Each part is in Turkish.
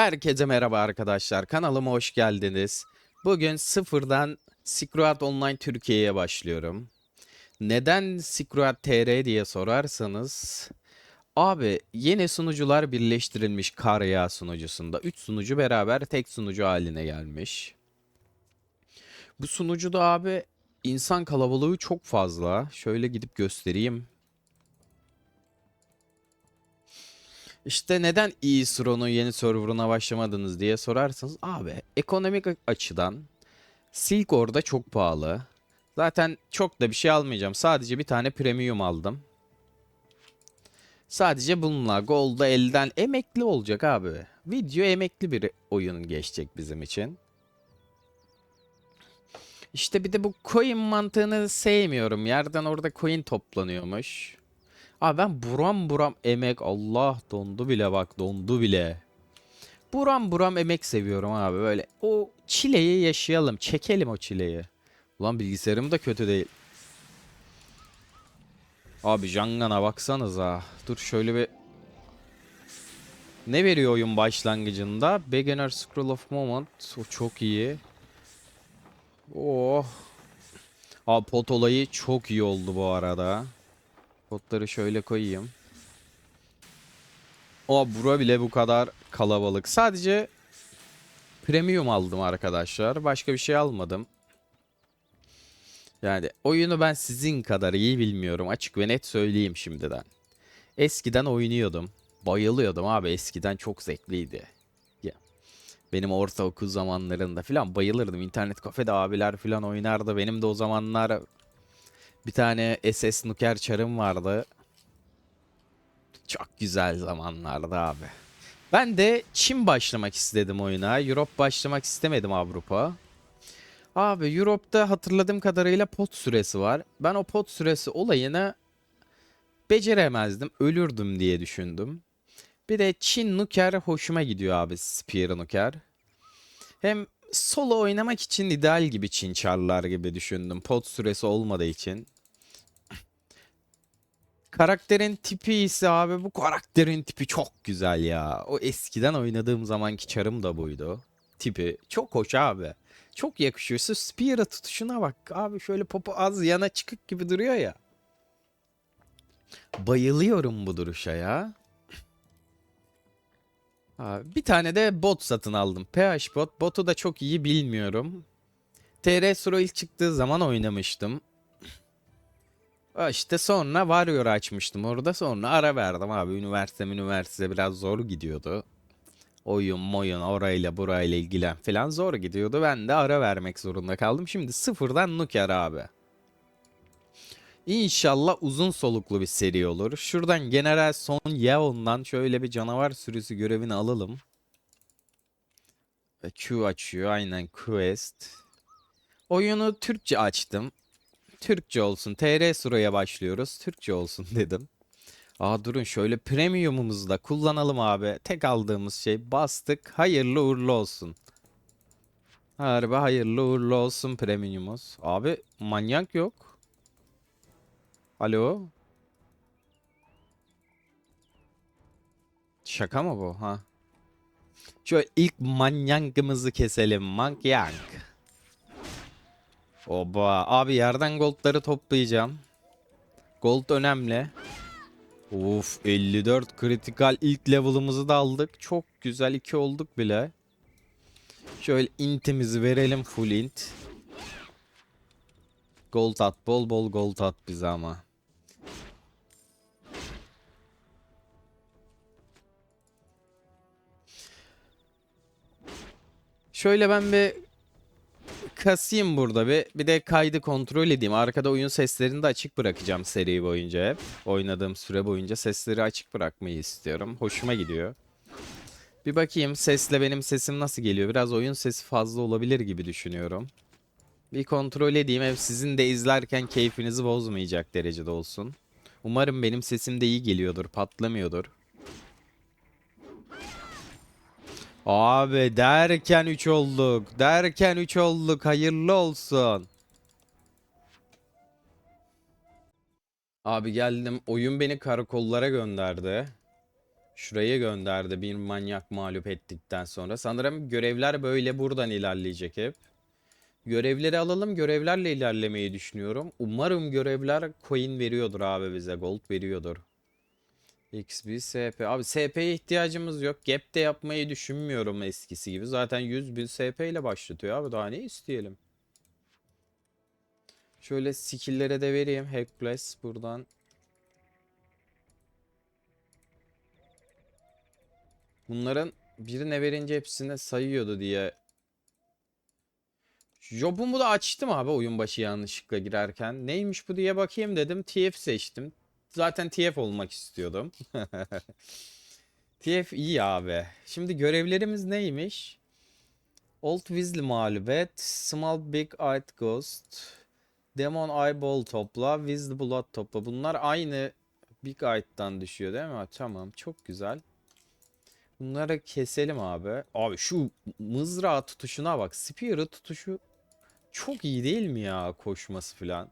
Herkese merhaba arkadaşlar. Kanalıma hoş geldiniz. Bugün sıfırdan Silk Online Türkiye'ye başlıyorum. Neden Silk TR diye sorarsanız abi yeni sunucular birleştirilmiş Karya sunucusunda. 3 sunucu beraber tek sunucu haline gelmiş. Bu sunucuda abi insan kalabalığı çok fazla. Şöyle gidip göstereyim. İşte neden e-Sron'un yeni serverına başlamadınız diye sorarsanız abi ekonomik açıdan Silk orada çok pahalı. Zaten çok da bir şey almayacağım. Sadece bir tane premium aldım. Sadece bununla Gold'da elden emekli olacak abi. Video emekli bir oyun geçecek bizim için. İşte bir de bu coin mantığını sevmiyorum. Yerden orada coin toplanıyormuş. Abi ben buram buram emek Allah dondu bile bak dondu bile. Buram buram emek seviyorum abi böyle. O çileyi yaşayalım. Çekelim o çileyi. Ulan bilgisayarım da kötü değil. Abi Jangan'a baksanıza. Dur şöyle bir... Ne veriyor oyun başlangıcında? Beginner Scroll of Moment. O çok iyi. Oh. Abi pot olayı çok iyi oldu bu arada. Potları şöyle koyayım. O bura bile bu kadar kalabalık. Sadece premium aldım arkadaşlar. Başka bir şey almadım. Yani oyunu ben sizin kadar iyi bilmiyorum. Açık ve net söyleyeyim şimdiden. Eskiden oynuyordum. Bayılıyordum abi. Eskiden çok zevkliydi. Ya. Benim ortaokul zamanlarında falan bayılırdım. İnternet kafede abiler falan oynardı. Benim de o zamanlar bir tane SS Nuker çarım vardı. Çok güzel zamanlardı abi. Ben de Çin başlamak istedim oyuna. Europe başlamak istemedim Avrupa. Abi Europe'da hatırladığım kadarıyla pot süresi var. Ben o pot süresi olayını beceremezdim. Ölürdüm diye düşündüm. Bir de Çin Nuker hoşuma gidiyor abi. Spear Nuker. Hem solo oynamak için ideal gibi Çin çarlar gibi düşündüm. Pot süresi olmadığı için. Karakterin tipi ise abi bu karakterin tipi çok güzel ya. O eskiden oynadığım zamanki çarım da buydu. Tipi çok hoş abi. Çok yakışıyor. Şu Spear'a tutuşuna bak. Abi şöyle popu az yana çıkık gibi duruyor ya. Bayılıyorum bu duruşa ya. Bir tane de bot satın aldım. PH bot. Botu da çok iyi bilmiyorum. TR Suro ilk çıktığı zaman oynamıştım. İşte sonra Warrior açmıştım orada sonra ara verdim abi. Üniversite üniversite biraz zor gidiyordu. Oyun moyun orayla burayla ilgilen falan zor gidiyordu. Ben de ara vermek zorunda kaldım. Şimdi sıfırdan Nuker abi. İnşallah uzun soluklu bir seri olur. Şuradan General Son Yeon'dan şöyle bir canavar sürüsü görevini alalım. Ve Q açıyor aynen Quest. Oyunu Türkçe açtım. Türkçe olsun. TR Sura'ya başlıyoruz. Türkçe olsun dedim. Aa durun şöyle premiumumuzu da kullanalım abi. Tek aldığımız şey bastık. Hayırlı uğurlu olsun. Harbi hayırlı uğurlu olsun premiumumuz. Abi manyak yok. Alo. Şaka mı bu ha? Şöyle ilk manyangımızı keselim. Manyak. Oba. Abi yerden goldları toplayacağım. Gold önemli. Uf 54 kritikal ilk level'ımızı da aldık. Çok güzel 2 olduk bile. Şöyle intimizi verelim full int. Gold at bol bol gold at bize ama. Şöyle ben bir kasayım burada bir. Bir de kaydı kontrol edeyim. Arkada oyun seslerini de açık bırakacağım seri boyunca hep. Oynadığım süre boyunca sesleri açık bırakmayı istiyorum. Hoşuma gidiyor. Bir bakayım sesle benim sesim nasıl geliyor. Biraz oyun sesi fazla olabilir gibi düşünüyorum. Bir kontrol edeyim. Hep sizin de izlerken keyfinizi bozmayacak derecede olsun. Umarım benim sesim de iyi geliyordur, patlamıyordur. Abi derken 3 olduk. Derken 3 olduk. Hayırlı olsun. Abi geldim. Oyun beni karakollara gönderdi. Şuraya gönderdi bir manyak mağlup ettikten sonra. Sanırım görevler böyle buradan ilerleyecek hep. Görevleri alalım. Görevlerle ilerlemeyi düşünüyorum. Umarım görevler coin veriyordur abi bize. Gold veriyordur. XP, SP. Abi SP'ye ihtiyacımız yok. Gap de yapmayı düşünmüyorum eskisi gibi. Zaten 100 bin SP ile başlatıyor abi. Daha ne isteyelim? Şöyle skill'lere de vereyim. Hackbless buradan. Bunların birine verince hepsine sayıyordu diye. Job'umu da açtım abi oyun başı yanlışlıkla girerken. Neymiş bu diye bakayım dedim. TF seçtim. Zaten TF olmak istiyordum. TF iyi abi. Şimdi görevlerimiz neymiş? Old Weasley mağlubet. Small Big Eyed Ghost. Demon Eyeball topla. Weasley Blood topla. Bunlar aynı Big Eye'dan düşüyor değil mi? Tamam çok güzel. Bunları keselim abi. Abi şu mızrağı tutuşuna bak. Spear'ı tutuşu çok iyi değil mi ya koşması falan.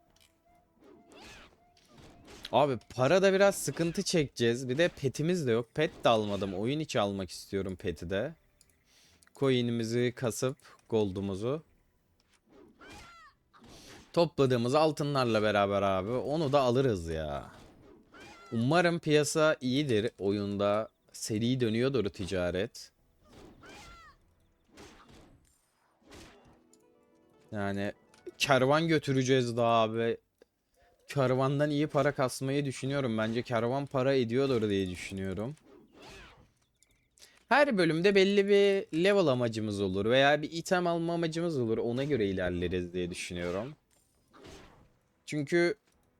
Abi para da biraz sıkıntı çekeceğiz. Bir de petimiz de yok. Pet de almadım. Oyun içi almak istiyorum peti de. Coin'imizi kasıp gold'umuzu. Topladığımız altınlarla beraber abi onu da alırız ya. Umarım piyasa iyidir oyunda. Seri dönüyordur ticaret. Yani kervan götüreceğiz daha abi. Kervandan iyi para kasmayı düşünüyorum. Bence kervan para ediyordur diye düşünüyorum. Her bölümde belli bir level amacımız olur veya bir item alma amacımız olur. Ona göre ilerleriz diye düşünüyorum. Çünkü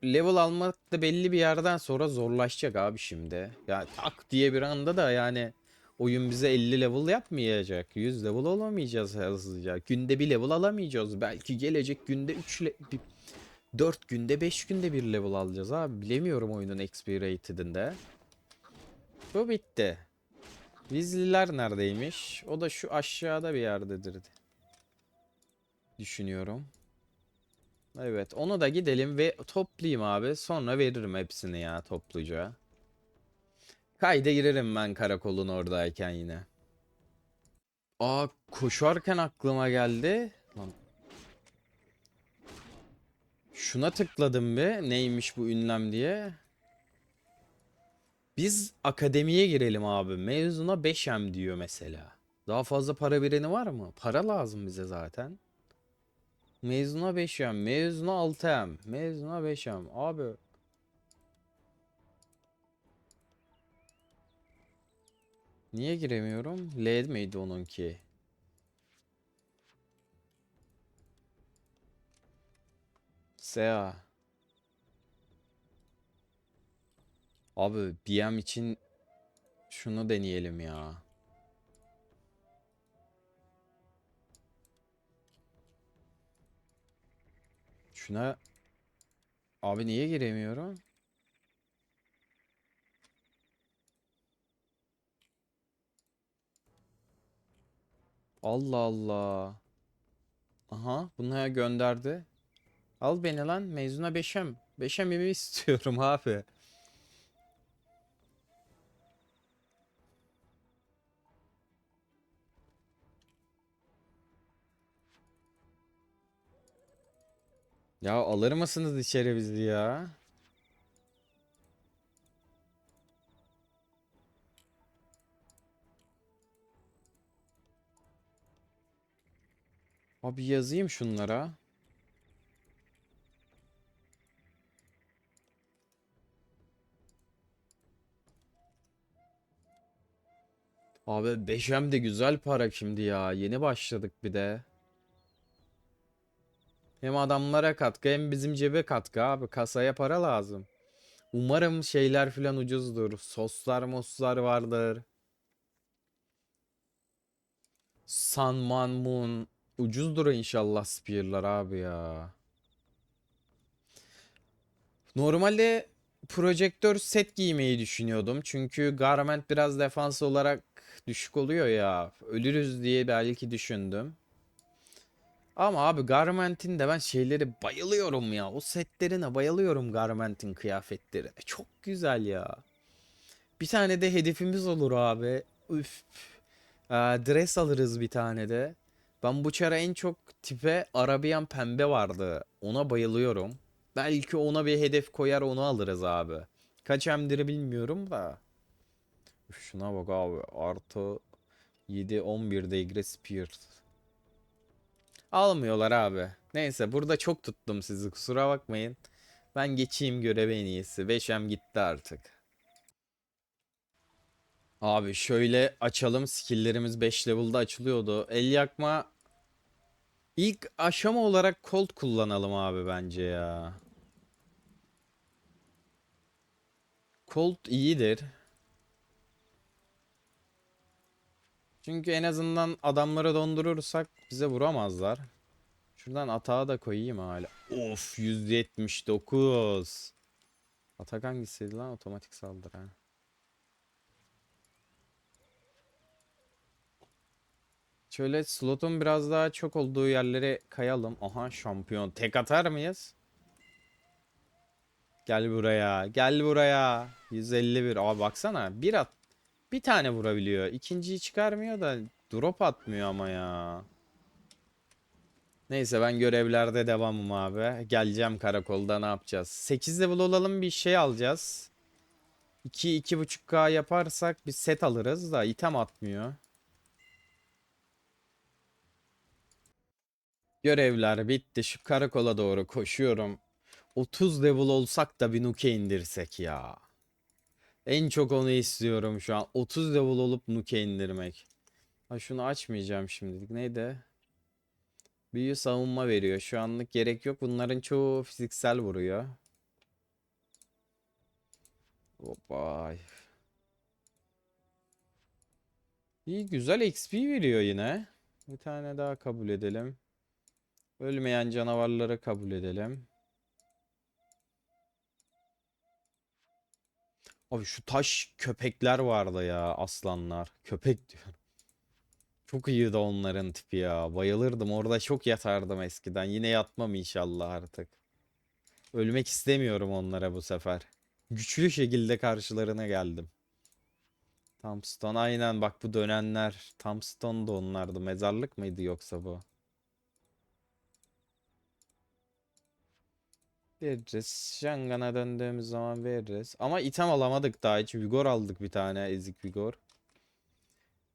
level almak da belli bir yerden sonra zorlaşacak abi şimdi. Ya tak diye bir anda da yani oyun bize 50 level yapmayacak. 100 level olamayacağız hızlıca. Günde bir level alamayacağız. Belki gelecek günde 3 le 4 günde 5 günde bir level alacağız abi. Bilemiyorum oyunun XP rate'inde. Bu bitti. Weasley'ler neredeymiş? O da şu aşağıda bir yerdedir. Düşünüyorum. Evet onu da gidelim ve toplayayım abi. Sonra veririm hepsini ya topluca. Kayda girerim ben karakolun oradayken yine. Aa koşarken aklıma geldi. Lan. Şuna tıkladım be neymiş bu ünlem diye. Biz akademiye girelim abi. Mezuna 5M diyor mesela. Daha fazla para bireni var mı? Para lazım bize zaten. Mezuna 5M, mezuna 6M, mezuna 5M. Abi niye giremiyorum? LED miydi onunki? SEA. Abi BM için şunu deneyelim ya. Şuna abi niye giremiyorum? Allah Allah. Aha bunlara gönderdi. Al beni lan mezuna 5'em. 5'em istiyorum abi. Ya alır mısınız içeri bizi ya? Abi yazayım şunlara. Abi 5M de güzel para şimdi ya. Yeni başladık bir de. Hem adamlara katkı hem bizim cebe katkı abi. Kasaya para lazım. Umarım şeyler filan ucuzdur. Soslar moslar vardır. Sun Man Moon. Ucuzdur inşallah spear'lar abi ya. Normalde projektör set giymeyi düşünüyordum. Çünkü Garment biraz defans olarak düşük oluyor ya. Ölürüz diye belki düşündüm. Ama abi Garment'in de ben şeyleri bayılıyorum ya. O setlerine bayılıyorum Garment'in kıyafetlerine. Çok güzel ya. Bir tane de hedefimiz olur abi. Üf. Ee, dress alırız bir tane de. Ben bu çara en çok tipe Arabian pembe vardı. Ona bayılıyorum. Belki ona bir hedef koyar onu alırız abi. Kaç emdiri bilmiyorum da. Şuna bak abi. Artı 7 11 degre spear. Almıyorlar abi. Neyse burada çok tuttum sizi kusura bakmayın. Ben geçeyim göreve en iyisi. 5M gitti artık. Abi şöyle açalım. Skill'lerimiz 5 level'da açılıyordu. El yakma ilk aşama olarak Colt kullanalım abi bence ya. Colt iyidir. Çünkü en azından adamları dondurursak bize vuramazlar. Şuradan atağı da koyayım hala. Of 179. Atak hangisiydi lan? Otomatik saldırı. ha. Şöyle slotun biraz daha çok olduğu yerlere kayalım. Aha şampiyon. Tek atar mıyız? Gel buraya. Gel buraya. 151. Abi baksana. Bir at. Bir tane vurabiliyor. İkinciyi çıkarmıyor da drop atmıyor ama ya. Neyse ben görevlerde devamım abi. Geleceğim karakolda ne yapacağız? 8 level olalım bir şey alacağız. 2 2.5k yaparsak bir set alırız da item atmıyor. Görevler bitti. Şu karakola doğru koşuyorum. 30 level olsak da bir nuke indirsek ya. En çok onu istiyorum şu an. 30 level olup nuke indirmek. Ha şunu açmayacağım şimdilik. Neydi? Büyü savunma veriyor. Şu anlık gerek yok. Bunların çoğu fiziksel vuruyor. Hoppa. İyi güzel XP veriyor yine. Bir tane daha kabul edelim. Ölmeyen canavarları kabul edelim. Abi şu taş köpekler vardı ya aslanlar. Köpek diyorum. Çok iyiydi onların tipi ya. Bayılırdım. Orada çok yatardım eskiden. Yine yatmam inşallah artık. Ölmek istemiyorum onlara bu sefer. Güçlü şekilde karşılarına geldim. Tombstone aynen bak bu dönenler. Tombstone da onlardı. Mezarlık mıydı yoksa bu? Veririz. Shangan'a döndüğümüz zaman veririz. Ama item alamadık daha hiç. Vigor aldık bir tane. Ezik Vigor.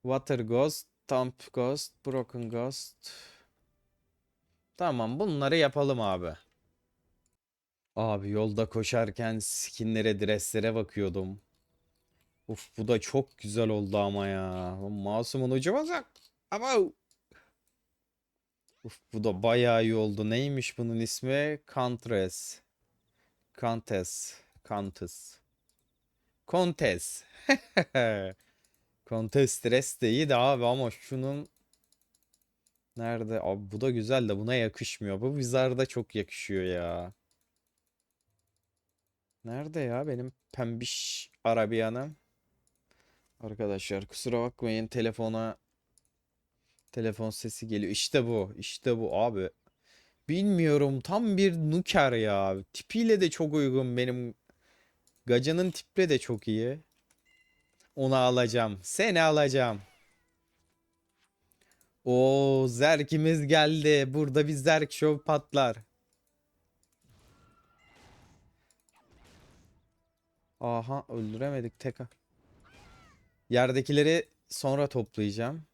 Water Ghost, Thump Ghost, Broken Ghost. Tamam bunları yapalım abi. Abi yolda koşarken skinlere, dresslere bakıyordum. Uf bu da çok güzel oldu ama ya. Masumun ucu bozuk. Ama Uf bu da bayağı iyi oldu. Neymiş bunun ismi? Contres. Contes. Contes. Contes. Contes dress de iyi de abi ama şunun Nerede? Abi bu da güzel de buna yakışmıyor. Bu Wizard'a çok yakışıyor ya. Nerede ya benim pembiş Arabiyanım? Arkadaşlar kusura bakmayın telefona telefon sesi geliyor. İşte bu. İşte bu abi. Bilmiyorum tam bir nuker ya. Tipiyle de çok uygun benim. Gacının tiple de çok iyi. Onu alacağım. Seni alacağım. O zerkimiz geldi. Burada bir zerk şov patlar. Aha öldüremedik tek. Yerdekileri sonra toplayacağım.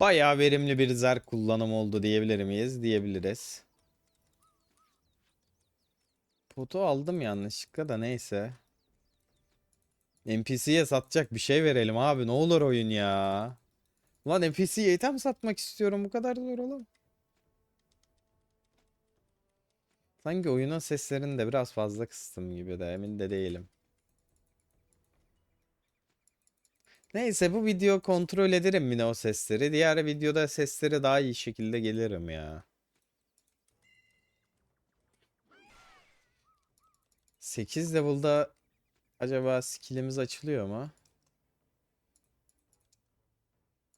Bayağı verimli bir zerk kullanım oldu diyebilir miyiz? Diyebiliriz. Potu aldım yanlışlıkla da neyse. NPC'ye satacak bir şey verelim abi ne olur oyun ya. Ulan NPC'ye item satmak istiyorum bu kadar zor oğlum. Sanki oyunun seslerini de biraz fazla kıstım gibi de emin de değilim. Neyse bu video kontrol ederim yine o sesleri. Diğer videoda sesleri daha iyi şekilde gelirim ya. 8 level'da acaba skill'imiz açılıyor mu?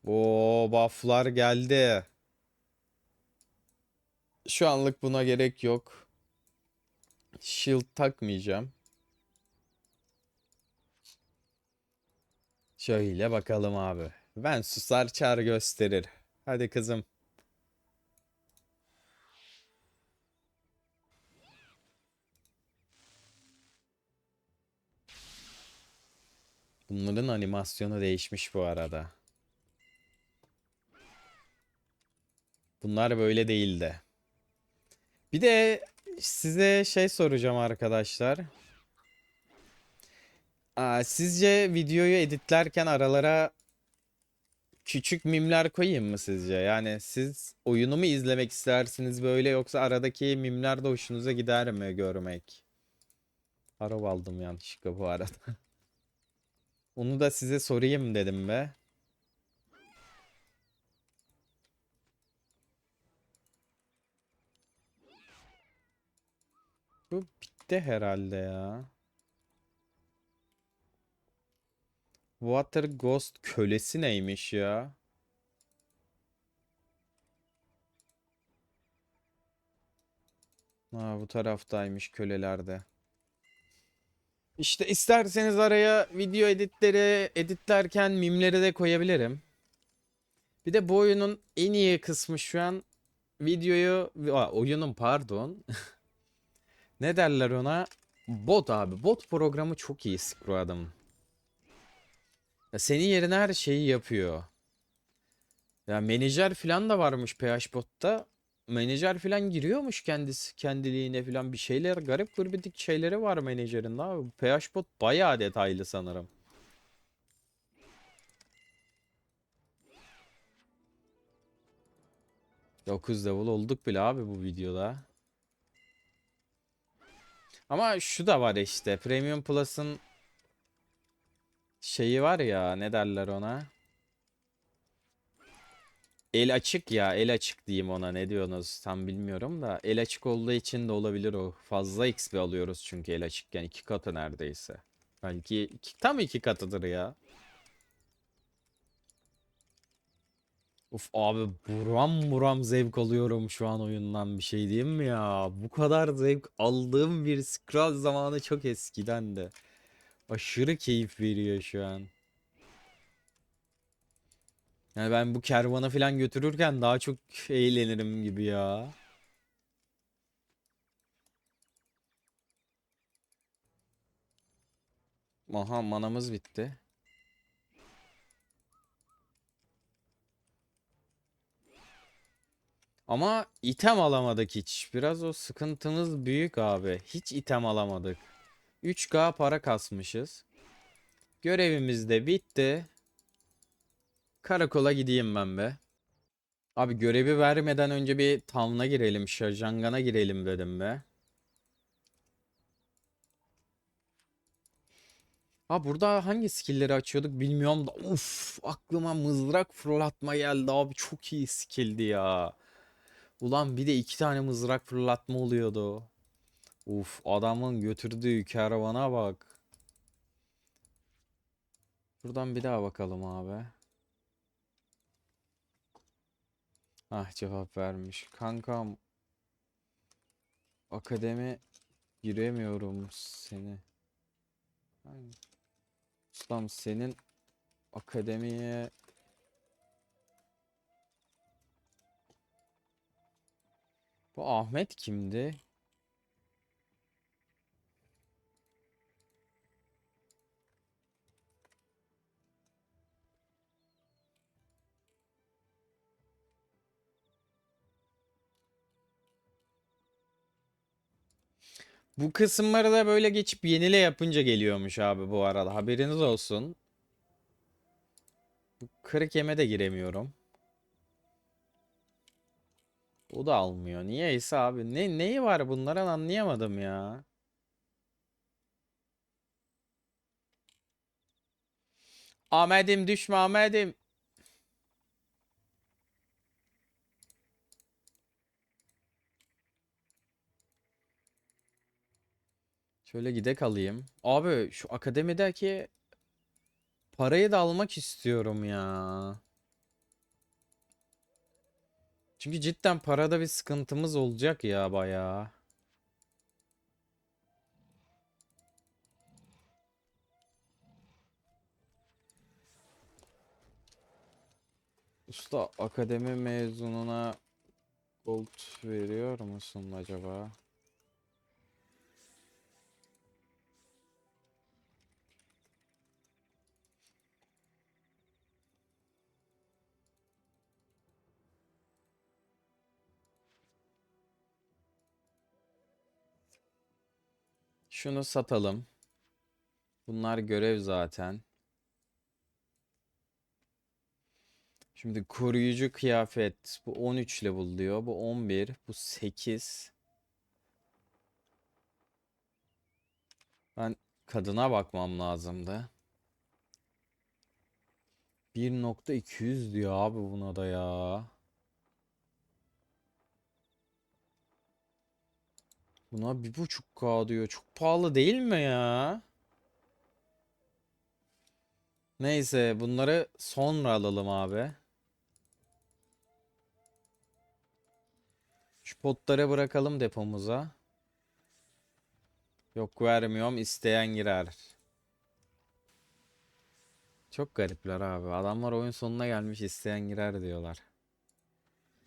Oo buff'lar geldi. Şu anlık buna gerek yok. Shield takmayacağım. Şöyle bakalım abi. Ben susar çar gösterir. Hadi kızım. Bunların animasyonu değişmiş bu arada. Bunlar böyle değildi. Bir de size şey soracağım arkadaşlar. Sizce videoyu editlerken aralara küçük mimler koyayım mı sizce? Yani siz oyunu mu izlemek istersiniz böyle yoksa aradaki mimler de hoşunuza gider mi görmek? Araba aldım yanlışlıkla bu arada. Onu da size sorayım dedim be. Bu bitti herhalde ya. Water Ghost kölesi neymiş ya? Ha bu taraftaymış kölelerde. İşte isterseniz araya video editleri editlerken mimleri de koyabilirim. Bir de bu oyunun en iyi kısmı şu an videoyu Aa, oyunun pardon. Ne derler ona? Bot abi. Bot programı çok iyi Screw'un. Ya senin yerine her şeyi yapıyor. Ya menajer falan da varmış PH Bot'ta. Menajer falan giriyormuş kendisi kendiliğine falan bir şeyler garip gurbidik şeyleri var menajerin abi. PH Bot bayağı detaylı sanırım. Dokuz level olduk bile abi bu videoda. Ama şu da var işte. Premium Plus'ın şeyi var ya ne derler ona? El açık ya el açık diyeyim ona ne diyorsunuz tam bilmiyorum da. El açık olduğu için de olabilir o. Fazla XP alıyoruz çünkü el açıkken iki katı neredeyse. Belki iki, tam iki katıdır ya. Uf abi buram buram zevk alıyorum şu an oyundan bir şey diyeyim mi ya? Bu kadar zevk aldığım bir scroll zamanı çok eskiden de aşırı keyif veriyor şu an. Yani ben bu kervanı falan götürürken daha çok eğlenirim gibi ya. Aha manamız bitti. Ama item alamadık hiç. Biraz o sıkıntımız büyük abi. Hiç item alamadık. 3K para kasmışız. Görevimiz de bitti. Karakola gideyim ben be. Abi görevi vermeden önce bir town'a girelim. Şajangan'a girelim dedim be. Ha burada hangi skill'leri açıyorduk bilmiyorum da uf aklıma mızrak fırlatma geldi abi çok iyi skill'di ya. Ulan bir de iki tane mızrak fırlatma oluyordu. Uf adamın götürdüğü karavana bak. Buradan bir daha bakalım abi. Ah cevap vermiş. Kankam akademi giremiyorum seni. Aynen. Ustam senin akademiye Bu Ahmet kimdi? Bu kısımları da böyle geçip yenile yapınca geliyormuş abi bu arada. Haberiniz olsun. Bu kırık yeme de giremiyorum. O da almıyor. Niyeyse abi. Ne neyi var bunların anlayamadım ya. Ahmet'im düşme Ahmet'im. Şöyle gidek alayım. Abi şu akademideki parayı da almak istiyorum ya. Çünkü cidden parada bir sıkıntımız olacak ya bayağı. Usta akademi mezununa gold veriyor musun acaba? Şunu satalım. Bunlar görev zaten. Şimdi koruyucu kıyafet. Bu 13 level diyor. Bu 11. Bu 8. Ben kadına bakmam lazımdı. 1.200 diyor abi buna da ya. Buna bir buçuk K diyor. Çok pahalı değil mi ya? Neyse bunları sonra alalım abi. Şu potları bırakalım depomuza. Yok vermiyorum isteyen girer. Çok garipler abi. Adamlar oyun sonuna gelmiş isteyen girer diyorlar.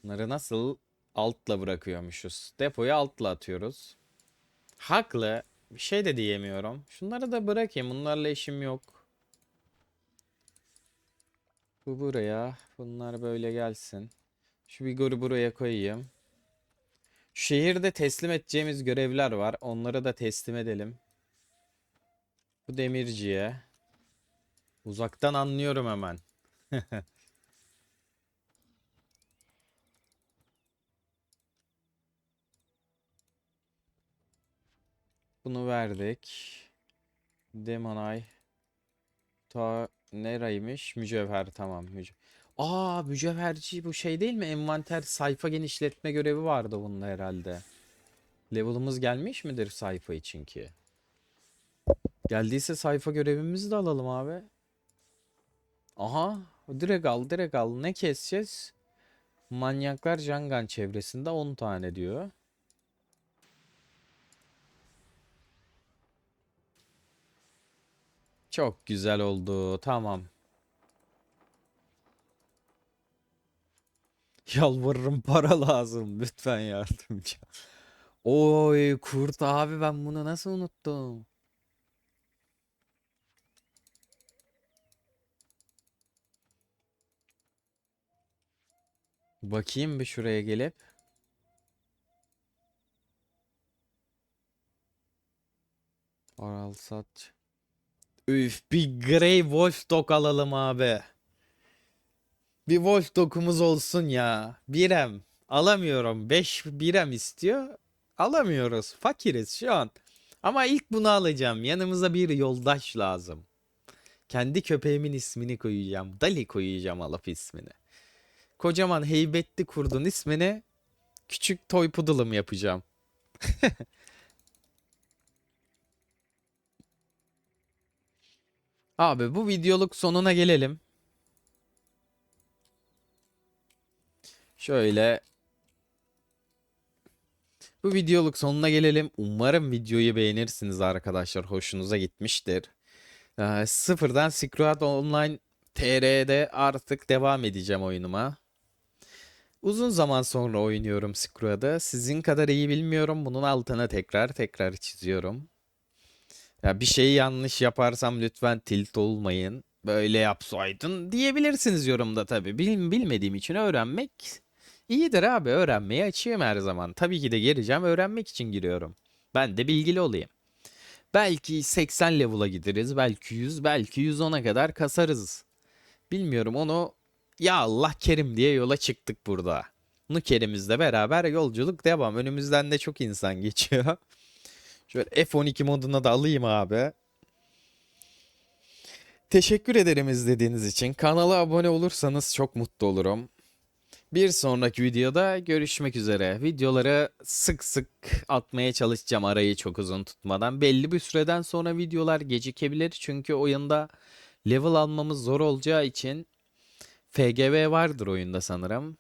Bunları nasıl altla bırakıyormuşuz? Depoyu altla atıyoruz. Haklı. Bir şey de diyemiyorum. Şunları da bırakayım. Bunlarla işim yok. Bu buraya. Bunlar böyle gelsin. Şu Vigor'u buraya koyayım. Şehirde teslim edeceğimiz görevler var. Onları da teslim edelim. Bu demirciye. Uzaktan anlıyorum hemen. Bunu verdik. Demonay. Ta nereymiş? Mücevher tamam. Müce Aa mücevherci bu şey değil mi? Envanter sayfa genişletme görevi vardı bunda herhalde. Level'ımız gelmiş midir sayfa için ki? Geldiyse sayfa görevimizi de alalım abi. Aha direkt al direkt al. Ne keseceğiz? Manyaklar Jangan çevresinde 10 tane diyor. Çok güzel oldu. Tamam. Yalvarırım para lazım. Lütfen yardımcı. Oy kurt abi ben bunu nasıl unuttum? Bakayım bir şuraya gelip. Oral sat. Üf bir Grey Wolf Dog alalım abi. Bir Wolf Dog'umuz olsun ya. Birem. Alamıyorum. 5 birem istiyor. Alamıyoruz. Fakiriz şu an. Ama ilk bunu alacağım. Yanımıza bir yoldaş lazım. Kendi köpeğimin ismini koyacağım. Dali koyacağım alıp ismini. Kocaman heybetli kurdun ismini küçük toy poodle'ım yapacağım. Abi bu videoluk sonuna gelelim. Şöyle bu videoluk sonuna gelelim. Umarım videoyu beğenirsiniz arkadaşlar. Hoşunuza gitmiştir. Ee, sıfırdan Silk Online TR'de artık devam edeceğim oyunuma. Uzun zaman sonra oynuyorum Silk Sizin kadar iyi bilmiyorum. Bunun altına tekrar tekrar çiziyorum. Ya bir şeyi yanlış yaparsam lütfen tilt olmayın. Böyle yapsaydın diyebilirsiniz yorumda tabii. Bil, bilmediğim için öğrenmek iyidir abi. Öğrenmeye açığım her zaman. Tabii ki de gireceğim. Öğrenmek için giriyorum. Ben de bilgili olayım. Belki 80 level'a gideriz, belki 100, belki 110'a kadar kasarız. Bilmiyorum onu ya Allah kerim diye yola çıktık burada. Nukerimizle beraber yolculuk devam. Önümüzden de çok insan geçiyor. Şöyle F12 moduna da alayım abi. Teşekkür ederim izlediğiniz için. Kanala abone olursanız çok mutlu olurum. Bir sonraki videoda görüşmek üzere. Videoları sık sık atmaya çalışacağım arayı çok uzun tutmadan. Belli bir süreden sonra videolar gecikebilir çünkü oyunda level almamız zor olacağı için FGV vardır oyunda sanırım.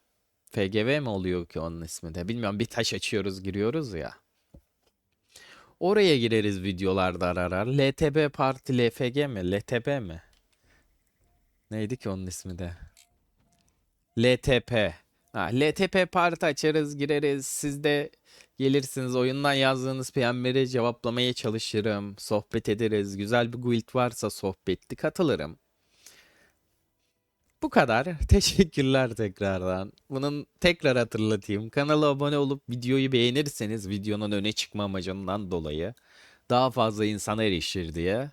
FGV mi oluyor ki onun ismi de? Bilmiyorum bir taş açıyoruz giriyoruz ya. Oraya gireriz videolarda arar. LTB Parti LFG mi? LTB mi? Neydi ki onun ismi de? LTP. Ha, LTP parti açarız gireriz. Siz de gelirsiniz oyundan yazdığınız PM'leri cevaplamaya çalışırım. Sohbet ederiz. Güzel bir guild varsa sohbetli katılırım. Bu kadar. Teşekkürler tekrardan. Bunun tekrar hatırlatayım. Kanala abone olup videoyu beğenirseniz videonun öne çıkma amacından dolayı daha fazla insana erişir diye.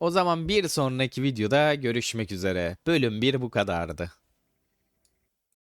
O zaman bir sonraki videoda görüşmek üzere. Bölüm 1 bu kadardı.